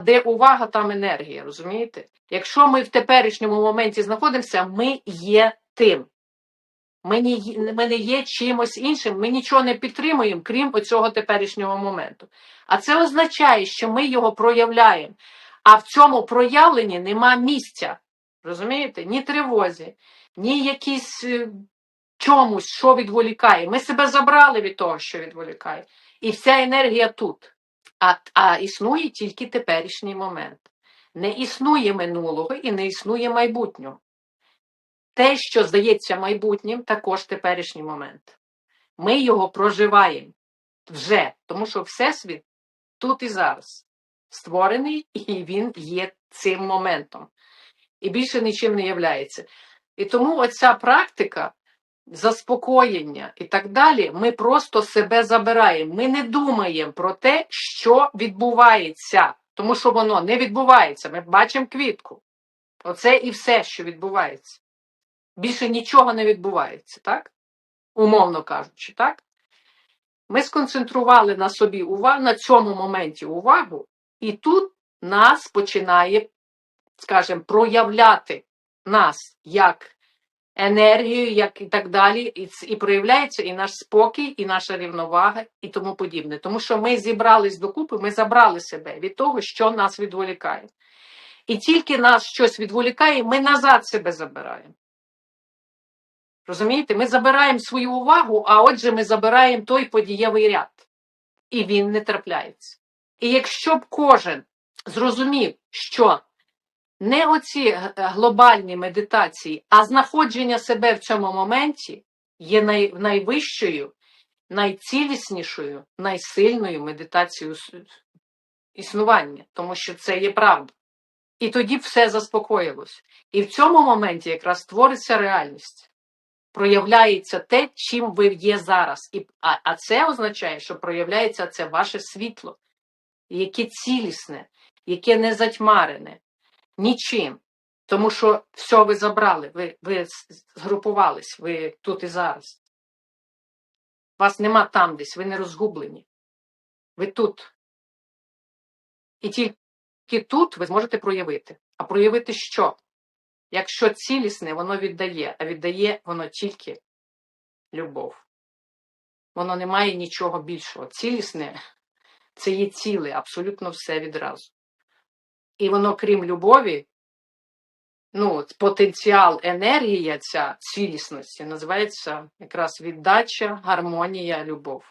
Де увага, там енергія, розумієте? Якщо ми в теперішньому моменті знаходимося, ми є тим. Ми не, ми не є чимось іншим, ми нічого не підтримуємо, крім оцього теперішнього моменту. А це означає, що ми його проявляємо. А в цьому проявленні нема місця. Розумієте? Ні тривозі, ні якісь е, чомусь, що відволікає. Ми себе забрали від того, що відволікає. І вся енергія тут. А, а існує тільки теперішній момент. Не існує минулого і не існує майбутнього. Те, що здається майбутнім, також теперішній момент. Ми його проживаємо вже, тому що Всесвіт тут і зараз створений, і він є цим моментом. І більше нічим не являється. І тому оця практика заспокоєння і так далі, ми просто себе забираємо. Ми не думаємо про те, що відбувається, тому що воно не відбувається. Ми бачимо квітку. Оце і все, що відбувається. Більше нічого не відбувається, так? Умовно кажучи, так? Ми сконцентрували на собі увагу, на цьому моменті увагу, і тут нас починає, скажімо, проявляти нас як енергію, як і так далі, і, і проявляється і наш спокій, і наша рівновага, і тому подібне. Тому що ми зібрались докупи, ми забрали себе від того, що нас відволікає. І тільки нас щось відволікає, ми назад себе забираємо. Розумієте, ми забираємо свою увагу, а отже, ми забираємо той подієвий ряд, і він не трапляється. І якщо б кожен зрозумів, що не оці глобальні медитації, а знаходження себе в цьому моменті є най, найвищою, найціліснішою, найсильною медитацією існування, тому що це є правда. І тоді все заспокоїлось. І в цьому моменті якраз створиться реальність проявляється те, чим ви є зараз. І, а, а це означає, що проявляється це ваше світло, яке цілісне, яке не затьмарене нічим. Тому що все ви забрали, ви, ви згрупувались, ви тут і зараз. Вас нема там десь, ви не розгублені. Ви тут. І тільки тут ви зможете проявити. А проявити що? Якщо цілісне, воно віддає, а віддає воно тільки любов. Воно не має нічого більшого. Цілісне це є ціле, абсолютно все відразу. І воно, крім любові, ну, потенціал, енергія ця цілісності називається якраз віддача, гармонія, любов.